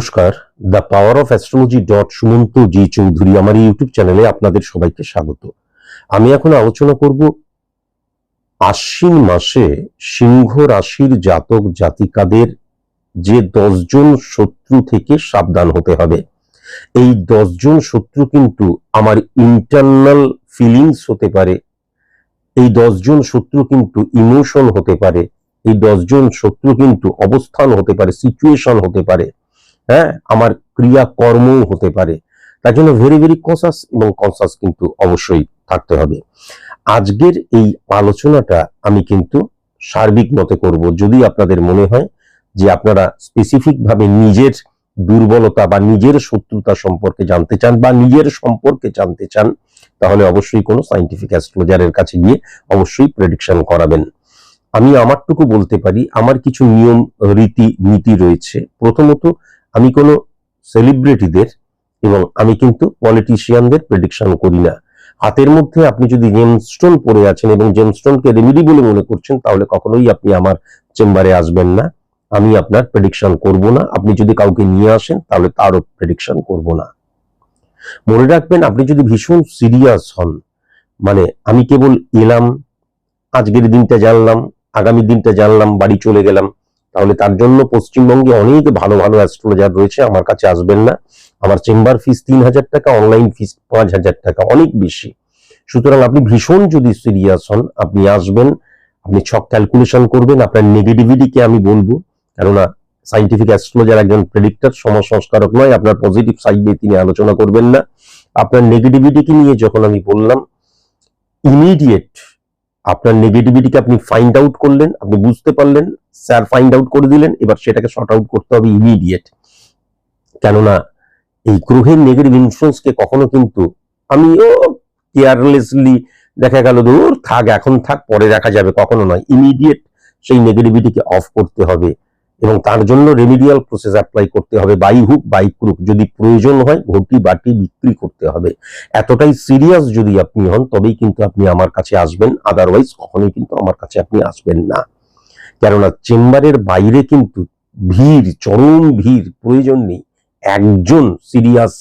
নমস্কার, the power of astrology dot Sumanta G Chowdhury আমার YouTube চ্যানেলে আপনাদের সবাইকে স্বাগত। আমি এখন আলোচনা করব আশ্বিন মাসে সিংহ রাশির জাতক জাতিকাদের যে দশজন শত্রু থেকে সাবধান হতে হবে। এই দশজন শত্রু কিন্তু আমার ইন্টারনাল ফিলিংস হতে পারে, এই দশজন শত্রু কিন্তু ইমোশন হতে পারে, এই দশজন শত্রু কিন্তু অবস্থান হতে পারে সিচুয়েশন হতে পারে। হ্যাঁ আমার ক্রিয়া কর্ম হতে পারে। তার জন্য ভেরি ভেরি কনসাস এবং কনসাস কিন্তু অবশ্যই থাকতে হবে। আজকের এই আলোচনাটা আমি কিন্তু সার্বিক মতে করব। যদি আপনাদের মনে হয় যে আপনারা স্পেসিফিক ভাবে নিজের দুর্বলতা বা নিজের শত্রুতা সম্পর্কে জানতে চান বা নিজের সম্পর্কে জানতে চান, তাহলে অবশ্যই কোনো সাইন্টিফিক অ্যাস্ট্রোলজারের কাছে গিয়ে অবশ্যই প্রেডিকশন করাবেন। আমি আমারটুকু বলতে পারি, আমার কিছু নিয়ম, রীতি, নীতি রয়েছে। প্রথমত আমি কোনো সেলিব্রিটিদের এবং আমি কিন্তু পলিটিশিয়ানদের প্রেডিকশন করি না। হাতের মধ্যে আপনি যদি জেমস্টোন পরে আছেন এবং জেমস্টোনকে রেমিডি বলে মনে করছেন, তাহলে কখনোই আপনি আমার চেম্বারে আসবেন না। আমি আপনার প্রেডিকশন করব না। আপনি যদি কাউকে নিয়ে আসেন, তাহলে তারও প্রেডিকশন করব না। মনে রাখবেন, আপনি যদি ভীষণ সিরিয়াস হন মানে আমি কেবল এলাম, আজকের দিনটা জানলাম, আগামী দিনটা জানলাম, বাড়ি চলে গেলাম তাহলে তার জন্য পশ্চিমবঙ্গে অনেক ভালো ভালো অ্যাস্ট্রোলজার রয়েছে, আমার কাছে আসবেন না। আমার চেম্বার ফিস তিন হাজার টাকা অনলাইন ফিস পাঁচ হাজার টাকা, অনেক বেশি। সুতরাং আপনি ভীষণ যদি সিরিয়াস হন, আপনি আসবেন, আপনি ছক ক্যালকুলেশন করবেন, আপনার নেগেটিভিটিকে আমি বলব। কেননা সাইন্টিফিক অ্যাস্ট্রোলজার একজন প্রেডিক্টর সমাজ সংস্কারক নয়, আপনার পজিটিভ সাইড নিয়ে তিনি আলোচনা করবেন না। আপনার নেগেটিভিটিকে নিয়ে যখন আমি বললাম ইমিডিয়েট আপনার নেগেটিভিটিকে আপনি ফাইন্ড আউট করলেন, আপনি বুঝতে পারলেন স্যার ফাইন্ড আউট করে দিলেন, এবার সেটাকে শর্ট আউট করতে হবে ইমিডিয়েট কেননা, এই গ্রহের নেগেটিভ ইনফ্লুয়েন্সকে কখনো কিন্তু আমিও কেয়ারলেসলি দেখা গেল দূর থাক, এখন থাক, পরে দেখা যাবে, কখনো নয়। ইমিডিয়েট সেই নেগেটিভিটিকে অফ করতে হবে। এবং তার জন্য রেমিডিয়াল প্রসেস অ্যাপ্লাই করতে হবে বাই হুক বাই ক্রুক যদি প্রয়োজন হয়, ঘটি, বাটি বিক্রি করতে হবে। এতটাই সিরিয়াস যদি আপনি হন, তবেই কিন্তু আপনি আমার কাছে আসবেন। আদারওয়াইজ কখনোই কিন্তু আমার কাছে আপনি আসবেন না। কেননা চেম্বারের বাইরে কিন্তু ভিড়, চরম ভিড় প্রয়োজন নেই। একজন সিরিয়াস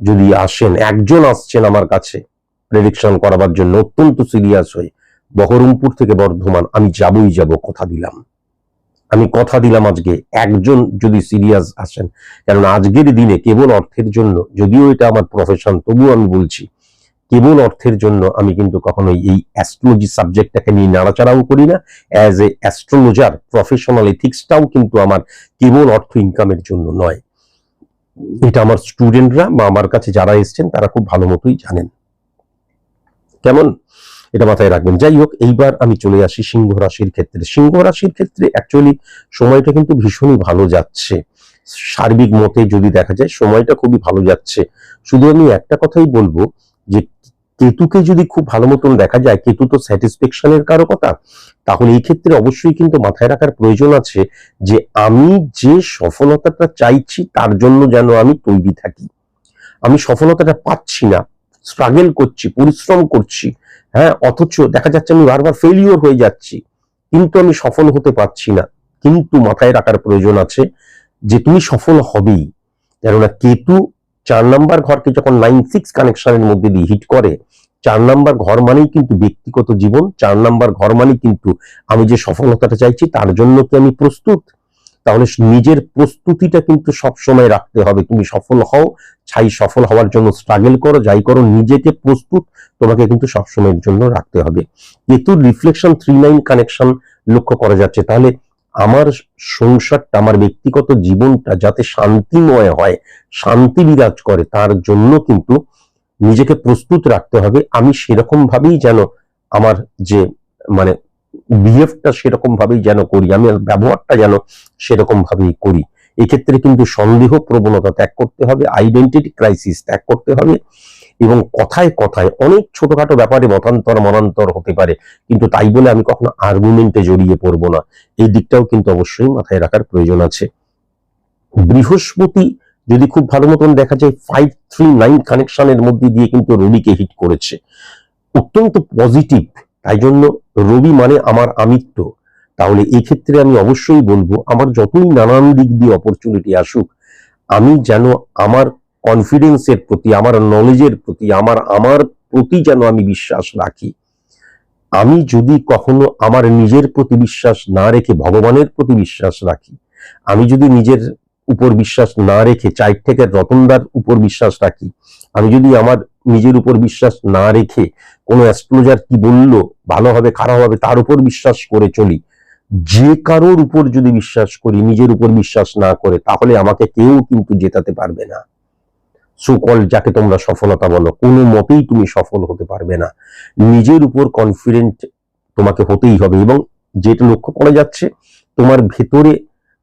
যদি আসেন, একজন আসছেন আমার কাছে প্রেডিকশন করাবার জন্য, অত্যন্ত সিরিয়াস হয়ে, বহরমপুর থেকে বর্ধমান, আমি যাবই যাব, কথা দিলাম। আমি কথা দিলাম আজকে, একজন যদি সিরিয়াস আসেন। কারণ আজকের দিনে কেবল অর্থের জন্য, যদিও এটা আমার প্রফেশন তবুও আমি বলছি, কেবল অর্থের জন্য আমি কিন্তু কখনোই এই অ্যাস্ট্রোলজি সাবজেক্টটাকে নিয়ে নাড়াচাড়াও করি না। অ্যাজ এ অ্যাস্ট্রোলজার প্রফেশনাল এথিক্সটাও কিন্তু আমার কেবল অর্থ ইনকামের জন্য নয়। এটা আমার স্টুডেন্টরা বা আমার কাছে যারা এসছেন, তারা খুব ভালো মতোই জানেন। কেমন? এটা মাথায় রাখবেন। যাই হোক, এইবার আমি চলে আসি সিংহ রাশির ক্ষেত্রে। সিংহ রাশির ক্ষেত্রে অ্যাকচুয়ালি সময়টা কিন্তু ভীষণই ভালো যাচ্ছে। সার্বিক মতে যদি দেখা যায়, সময়টা খুবই ভালো যাচ্ছে। শুধু আমি একটা কথাই বলব যে, কেতুকে যদি খুব ভালো মতন দেখা যায়, কেতু তো স্যাটিসফ্যাকশনের কারও কথা, তাহলে এই ক্ষেত্রে অবশ্যই কিন্তু মাথায় রাখার প্রয়োজন আছে যে, আমি যে সফলতাটা চাইছি, তার জন্য যেন আমি তৈরি থাকি। আমি সফলতাটা পাচ্ছি না স্ট্রাগল করছি, পরিশ্রম করছি হ্যাঁ অথচ দেখা যাচ্ছে আমি বারবার ফেলিওর হয়ে যাচ্ছি, কিন্তু আমি সফল হতে পারছি না। কিন্তু মাথায় রাখার প্রয়োজন আছে যে তুমি সফল হবেই। কেননা কেতু চার নাম্বার ঘরকে যখন নাইন সিক্স কানেকশনের মধ্যে দিয়ে হিট করে, চার নাম্বার ঘর মানেই কিন্তু ব্যক্তিগত জীবন, চার নাম্বার ঘর মানেই কিন্তু আমি যে সফলতাটা চাইছি, তার জন্য কি আমি প্রস্তুত। তাহলে নিজের প্রস্তুতিটা কিন্তু সব সময় রাখতে হবে। তুমি সফল হও, ছাই সফল হওয়ার জন্য স্ট্রাগল করো, যাই করো, নিজেকে প্রস্তুত তোমাকে কিন্তু সবসময়ের জন্য রাখতে হবে। কেতুর রিফ্লেকশন থ্রি নাইন কানেকশন লক্ষ্য করা যাচ্ছে। তাহলে আমার সংসারটা, আমার ব্যক্তিগত জীবনটা যাতে শান্তিময় হয়, শান্তি বিরাজ করে, তার জন্য কিন্তু নিজেকে প্রস্তুত রাখতে হবে। আমি সেরকম ভাবেই যেন আমার যে মানে বিহেভটা সেরকম ভাবেই যেন করি, আমি ব্যবহারটা যেন সেরকম ভাবেই করি। এক্ষেত্রে কিন্তু সন্দেহ প্রবণতা ত্যাগ করতে হবে আইডেন্টিটি ক্রাইসিস ত্যাগ করতে হবে এবং কথায় কথায় অনেক ছোটখাটো ব্যাপারে মতান্তর, মনান্তর হতে পারে, কিন্তু তাই বলে আমি কখনো আর্গুমেন্টে জড়িয়ে পড়ব না। এই দিকটাও কিন্তু অবশ্যই মাথায় রাখার প্রয়োজন আছে। বৃহস্পতি যদি খুব ভালো মতন দেখা যায় ফাইভ থ্রি নাইন কানেকশনের মধ্যে দিয়ে কিন্তু রবিকে হিট করেছে। অত্যন্ত পজিটিভ তাই জন্য রবি মানে আমার আমিত্ব। তাহলে এই ক্ষেত্রে আমি অবশ্যই বলব, আমার যতই নানান দিক দিয়ে অপরচুনিটি আসুক, আমি যেন আমার কনফিডেন্সের প্রতি, আমার নলেজের প্রতি, আমার আমার প্রতি যেন আমি বিশ্বাস রাখি। আমি যদি কখনো আমার নিজের প্রতি বিশ্বাস না রেখে, ভগবানের প্রতি বিশ্বাস রাখি, আমি যদি নিজের উপর বিশ্বাস না রেখে চাইট থেকে রতনদার উপর বিশ্বাস রাখি, আমি যদি আমার নিজের উপর বিশ্বাস না রেখে কোনো অ্যাস্ট্রোলজার কি বলল, ভালো হবে, খারাপ হবে, তার উপর বিশ্বাস করে চলি। যে কারোর উপর যদি বিশ্বাস করি, নিজের উপর বিশ্বাস না করে, তাহলে আমাকে কেউ কিন্তু জেতাতে পারবে না। সুকল যাকে তোমরা সফলতা বলো, কোনো মতেই তুমি সফল হতে পারবে না। নিজের উপর কনফিডেন্ট তোমাকে হতেই হবে এবং যেটা লক্ষ্য করা যাচ্ছে, তোমার ভেতরে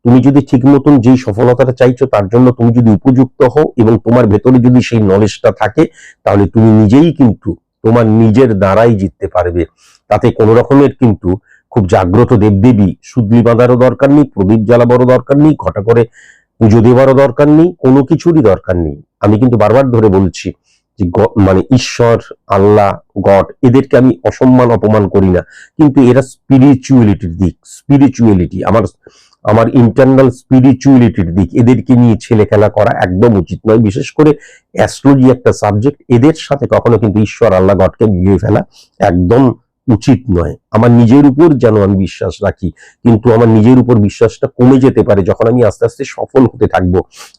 তুমি যদি ঠিক মতন যেই সফলতাটা চাইছো, তার জন্য তুমি যদি উপযুক্ত হও এবং তোমার ভেতরে যদি সেই নলেজটা থাকে, তাহলে তুমি নিজেই কিন্তু তোমার নিজের দ্বারাই জিততে পারবে। তাতে কোনো রকমের কিন্তু খুব জাগ্রত দেবদেবী, সুদলি বাঁধারও দরকার নেই, প্রদীপ জ্বালাবারও দরকার নেই, ঘটা করে পুজো দেওয়ারও দরকার নেই, কোনো কিছুরই দরকার নেই। আমি কিন্তু বারবার ধরে বলছি যে মানে ঈশ্বর, আল্লাহ, গড, এদেরকে আমি অসম্মান, অপমান করি না। কিন্তু এরা স্পিরিচুয়ালিটির দিক স্পিরিচুয়ালিটি আমার আমার ইন্টারনাল স্পিরিচুয়ালিটির দিক, এদেরকে নিয়ে ছেলে খেলা করা একদম উচিত নয়। বিশেষ করে অ্যাস্ট্রোলজি একটা সাবজেক্ট এদের সাথে কখনো কিন্তু ঈশ্বর, আল্লাহ, গডকে মিলিয়ে ফেলা একদম উচিত নয়। আমার নিজের উপর যেন আমি বিশ্বাস রাখি, কিন্তু আমার নিজের উপর বিশ্বাসটা কমে যেতে পারে যখন আমি আস্তে আস্তে সফল হতে থাকব।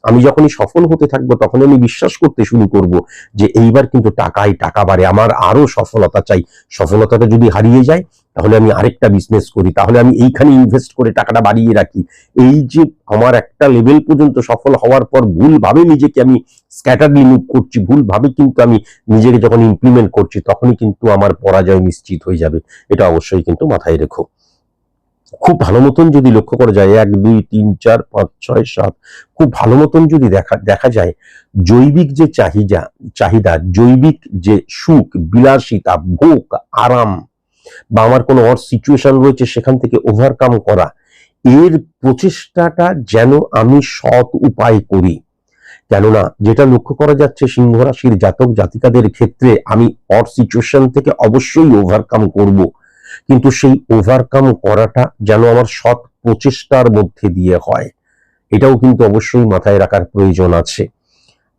আমি যখনই সফল হতে থাকব তখন আমি বিশ্বাস করতে শুরু করব যে এইবার কিন্তু টাকায় টাকা বাড়ে, আমার আরও সফলতা চাই। সফলতাটা যদি হারিয়ে যায় তাহলে আমি আরেকটা বিজনেস করি, তাহলে আমি এইখানে ইনভেস্ট করে টাকাটা বাড়িয়ে রাখি। এই যে আমার একটা লেভেল পর্যন্ত সফল হওয়ার পর ভুলভাবে নিজেকে আমি স্ক্যাটারলি মুভ করছি, ভুলভাবে কিন্তু আমি নিজেকে যখন ইমপ্লিমেন্ট করছি তখনই কিন্তু আমার পরাজয় নিশ্চিত হয়ে যাবে। এটা অবশ্যই কিন্তু মাথায় রেখো। খুব ভালো মতন যদি লক্ষ্য করা যায়, এক, দুই, তিন, চার, পাঁচ, ছয়, সাত, খুব ভালো মতন যদি দেখা দেখা যায়, জৈবিক যে চাহিদা চাহিদা, জৈবিক যে সুখ, বিলাসিতা, ভোগ, আরাম বা আমার কোনো অর সিচুয়েশন রয়েছে সেখান থেকে ওভারকাম করা, এর প্রচেষ্টাটা যেন আমি সৎ উপায় করি। কেননা যেটা লক্ষ্য করা যাচ্ছে সিংহ রাশির জাতক জাতিকাদের ক্ষেত্রে আমি অর সিচুয়েশন থেকে অবশ্যই ওভারকাম করব। কিন্তু সেই ওভারকাম করাটা যেন আমার সৎ প্রচেষ্টার মধ্যে দিয়ে হয়। এটাও কিন্তু অবশ্যই মাথায় রাখার প্রয়োজন আছে।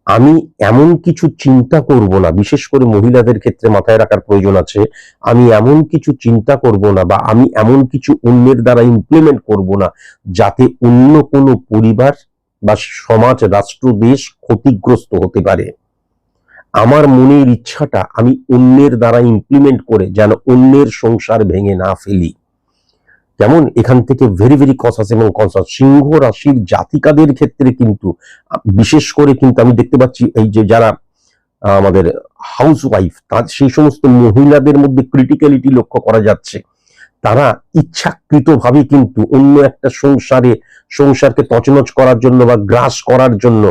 আমি এমন কিছু চিন্তা করব না, বিশেষ করে মহিলাদের ক্ষেত্রে মাথায় রাখার প্রয়োজন আছে, আমি এমন কিছু চিন্তা করব না বা আমি এমন কিছু অন্যের দ্বারা ইমপ্লিমেন্ট করব না যাতে অন্য কোনো পরিবার বা সমাজ, রাষ্ট্র, দেশ ক্ষতিগ্রস্ত হতে পারে। আমার মনের ইচ্ছাটা আমি অন্যের দ্বারা ইমপ্লিমেন্ট করে যেন অন্যের সংসার ভেঙে না ফেলি। যেমন এখান থেকে ভেরি ভেরি কসাস এবং কনসাস সিংহ রাশির জাতিকাদের ক্ষেত্রে কিন্তু, বিশেষ করে কিন্তু আমি দেখতে পাচ্ছি এই যে যারা আমাদের হাউস ওয়াইফ তার সেই সমস্ত মহিলাদের মধ্যে ক্রিটিক্যালিটি লক্ষ্য করা যাচ্ছে। তারা ইচ্ছাকৃতভাবে কিন্তু অন্য একটা সংসারে, সংসারকে তছনছ করার জন্য বা গ্রাস করার জন্য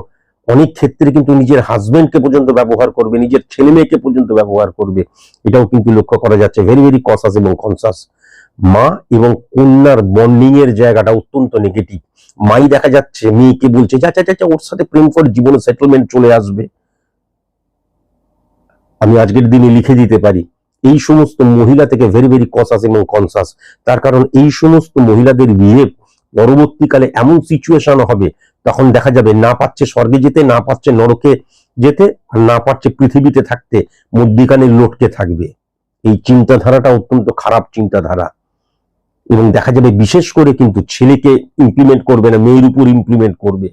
অনেক ক্ষেত্রে কিন্তু নিজের হাজবেন্ডকে পর্যন্ত ব্যবহার করবে, নিজের ছেলে মেয়েকে পর্যন্ত ব্যবহার করবে। এটাও কিন্তু লক্ষ্য করা যাচ্ছে। ভেরি ভেরি কসাস এবং কনসাস মা এবং কন্যার বন্ডিং এর জায়গাটা অত্যন্ত নেগেটিভ মাই দেখা যাচ্ছে মেয়েকে বলছে যা যা, যা, ওর সাথে প্রেম করে জীবনে সেটেলমেন্ট চলে আসবে। আমি আজকের দিনে লিখে দিতে পারি এই সমস্ত মহিলা থেকে ভেরি ভেরি কসাস এবং কনসাস তার কারণ এই সমস্ত মহিলাদের বিহেভ পরবর্তীকালে এমন সিচুয়েশন হবে তখন দেখা যাবে না পাচ্ছে স্বর্গে যেতে না পাচ্ছে নরকে যেতে আর না পাচ্ছে পৃথিবীতে থাকতে মধ্যিখানে লটকে থাকবে। এই চিন্তাধারাটা অত্যন্ত খারাপ চিন্তাধারা। এবং দেখা যাবে বিশেষ করে কিন্তু ছেলেকে ইমপ্লিমেন্ট করবে না, মেয়ের উপর ইমপ্লিমেন্ট করবে।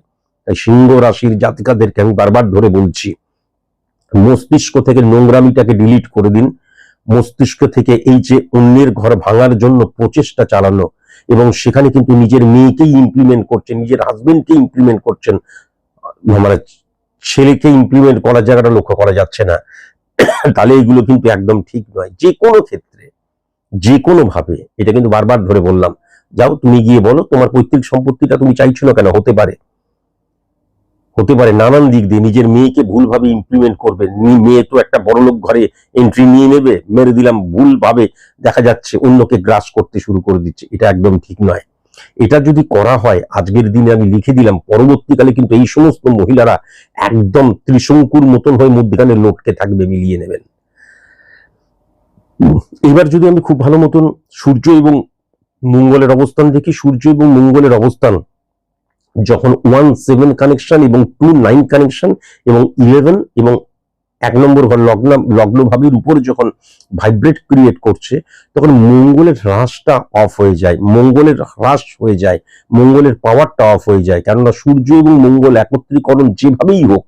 তাই সিংহ রাশির জাতিকাদেরকে আমি বারবার ধরে বলছি, মস্তিষ্ক থেকে নোংরামিটাকে ডিলিট করে দিন। মস্তিষ্ক থেকে এই যে অন্যের ঘর ভাঙার জন্য প্রচেষ্টা চালানো এবং সেখানে কিন্তু নিজের মেয়েকেই ইমপ্লিমেন্ট করছেন, নিজের হাজবেন্ডকে ইমপ্লিমেন্ট করছেন মানে ছেলেকে ইমপ্লিমেন্ট করার জায়গাটা লক্ষ্য করা যাচ্ছে না। তাহলে এগুলো কিন্তু একদম ঠিক নয়। যে কোনো ক্ষেত্রে যে কোনো ভাবে এটা কিন্তু বারবার ধরে বললাম। যাও তুমি গিয়ে বলো, তোমার পৈতৃক সম্পত্তিটা তুমি চাইছো না কেন? হতে পারে। হতে পারে নানান দিক দিয়ে নিজের মেয়েকে ভুলভাবে ইমপ্লিমেন্ট করবে। মেয়ে তো একটা বড়লোক ঘরে এন্ট্রি নিয়ে নেবে, মেরে দিলাম ভুলভাবে দেখা যাচ্ছে অন্যকে গ্রাস করতে শুরু করে দিচ্ছে। এটা একদম ঠিক নয়। এটা যদি করা হয়, আজকের দিনে আমি লিখে দিলাম, পরবর্তীকালে কিন্তু এই সমস্ত মহিলারা একদম ত্রিশঙ্কুর মতন হয়ে মধ্যখানে লোককে থাকবে, মিলিয়ে নেবেন। এবার যদি আমি খুব ভালো মতন সূর্য এবং মঙ্গলের অবস্থান দেখি, সূর্য এবং মঙ্গলের অবস্থান যখন ওয়ান সেভেন কানেকশন এবং টু নাইন কানেকশন এবং ইলেভেন এবং এক নম্বর ঘর লগ্ন লগ্ন ভাবের উপর যখন ভাইব্রেট ক্রিয়েট করছে, তখন মঙ্গলের হ্রাসটা অফ হয়ে যায়, মঙ্গলের হ্রাস হয়ে যায়, মঙ্গলের পাওয়ারটা অফ হয়ে যায়। কেননা সূর্য এবং মঙ্গল একত্রীকরণ যেভাবেই হোক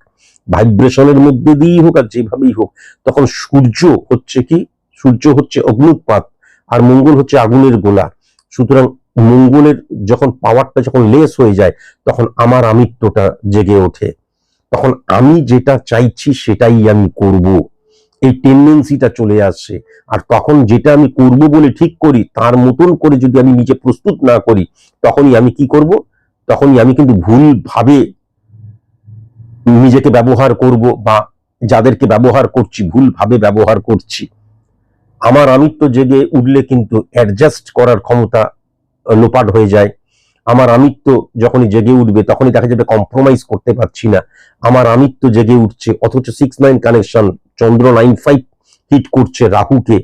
ভাইব্রেশনের মধ্যে দিয়েই হোক আর যেভাবেই হোক, তখন সূর্য হচ্ছে কি সূর্য হচ্ছে অগ্নুৎপাত আর মঙ্গল হচ্ছে আগুনের গোলা। সুতরাং মঙ্গলের যখন পাওয়ারটা যখন লেস হয়ে যায়, তখন আমার আমিত্বটা জেগে ওঠে। তখন আমি যেটা চাইছি সেটাই আমি করব। এই টেন্ডেন্সিটা চলে আসছে। আর তখন যেটা আমি করব বলে ঠিক করি, তার মতন করে যদি আমি নিজে প্রস্তুত না করি, তখনই আমি কি করব? তখনই আমি কিন্তু ভুল ভাবে নিজেকে ব্যবহার করব বা যাদেরকে ব্যবহার করছি ভুল ভাবে ব্যবহার করছি। আমার আমিত্ব জেগে উঠলে কিন্তু অ্যাডজাস্ট করার ক্ষমতা লোপাট হয়ে যায়। আমার আমিত্ব যখনই জেগে উঠবে, তখনই দেখা যাবে কম্প্রোমাইজ করতে পারছি না। আমার আমিত্ব জেগে উঠছে, অথচ সিক্স নাইন কানেকশন চন্দ্র নাইন ফাইভ হিট করছে রাহুকে।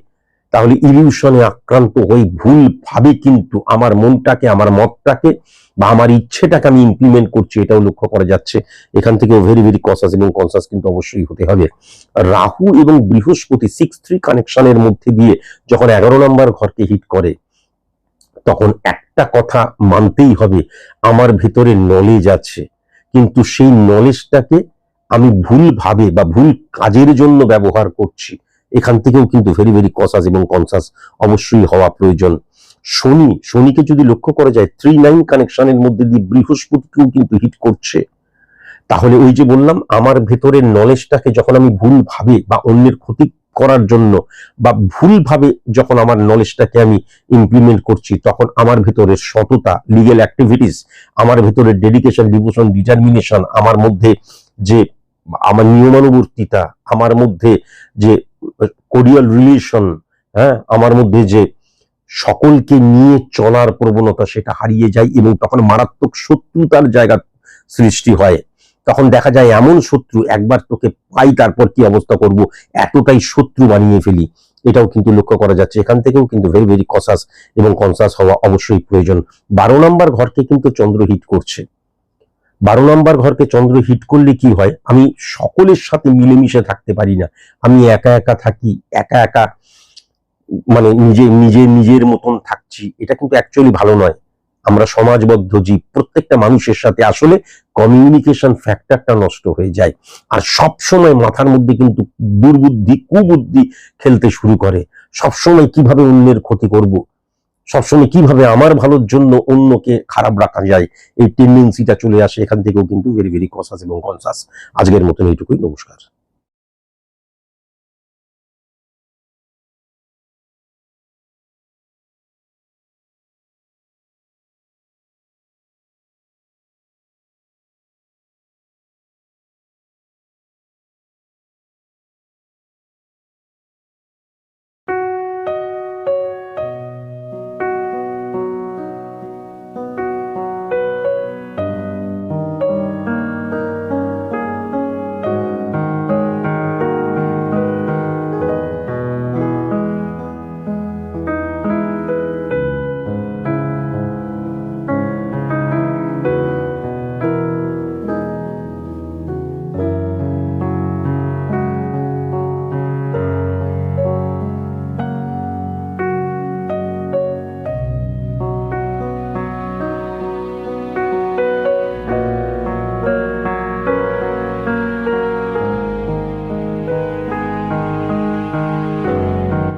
তাহলে ইলিউশনে আক্রান্ত হয়ে ভুল ভাবে কিন্তু আমার মনটাকে, আমার মতটাকে বা আমার ইচ্ছেটাকে আমি ইমপ্লিমেন্ট করছি, এটাও লক্ষ্য করা যাচ্ছে। এখান থেকেও ভেরি ভেরি কনসাস এবং কনসাস কিন্তু অবশ্যই হতে হবে। রাহু এবং বৃহস্পতি সিক্স থ্রি কানেকশনের মধ্যে দিয়ে যখন এগারো নম্বর ঘরকে হিট করে, তখন একটা কথা মানতেই হবে, আমার ভেতরে নলেজ আছে। কিন্তু সেই নলেজটাকে আমি ভুল ভাবে বা ভুল কাজের জন্য ব্যবহার করছি, এখান থেকেও কিন্তু ভেরি ভেরি কসাস এবং কনসাস অবশ্যই হওয়া প্রয়োজন। শনি, শনিকে যদি লক্ষ্য করা যায় থ্রি নাইন কানেকশনের মধ্যে দিয়ে বৃহস্পতিকেও কিন্তু হিট করছে। তাহলে ওই যে বললাম, আমার ভেতরের নলেজটাকে যখন আমি ভুল ভাবে বা অন্যের ক্ষতি করার জন্য বা ভুলভাবে যখন আমার নলেজটাকে আমি ইমপ্লিমেন্ট করছি, তখন আমার ভেতরের সততা লিগেল অ্যাক্টিভিটিস আমার ভেতরের ডেডিকেশন ডিভোশন ডিটারমিনেশন আমার মধ্যে যে আমার নিয়মানুবর্তিতা, আমার মধ্যে যে কোরিয়াল রিলেশন হ্যাঁ আমার মধ্যে যে সকলকে নিয়ে চলার প্রবণতা সেটা হারিয়ে যায় এবং তখন মারাত্মক শত্রুতার জায়গা সৃষ্টি হয়। তখন দেখা যায় এমন শত্রু, একবার তোকে পাই, তারপর কি অবস্থা করব? এতটাই শত্রু বানিয়ে ফেলি। এটাও কিন্তু লক্ষ্য করা যাচ্ছে। এখান থেকেও কিন্তু ভেরি ভেরি কসাস এবং কনসাস হওয়া অবশ্যই প্রয়োজন। বারো নম্বর ঘরকে কিন্তু চন্দ্র হিট করছে। বারো নম্বর ঘরকে চন্দ্র হিট করলে কি হয়? আমি সকলের সাথে মিলেমিশে থাকতে পারি না। আমি একা একা থাকি, একা একা মানে নিজে নিজে, নিজের মতন থাকছি, এটা কিন্তু অ্যাকচুয়ালি ভালো নয়। আমরা সমাজবদ্ধ জীব, প্রত্যেকটা মানুষের সাথে আসলে কমিউনিকেশন ফ্যাক্টরটা নষ্ট হয়ে যায়। আর সব সময় মাথার মধ্যে কিন্তু দুর্বুদ্ধি, কুবুদ্ধি খেলতে শুরু করে। সবসময় কীভাবে অন্যের ক্ষতি করব? সবসময় কীভাবে আমার ভালোর জন্য অন্যকে খারাপ রাখা যায়? এই টেন্ডেন্সিটা চলে আসে, এখান থেকেও কিন্তু ভেরি ভেরি কনসাস এবং কনসাস আজকের মতন এইটুকুই, নমস্কার।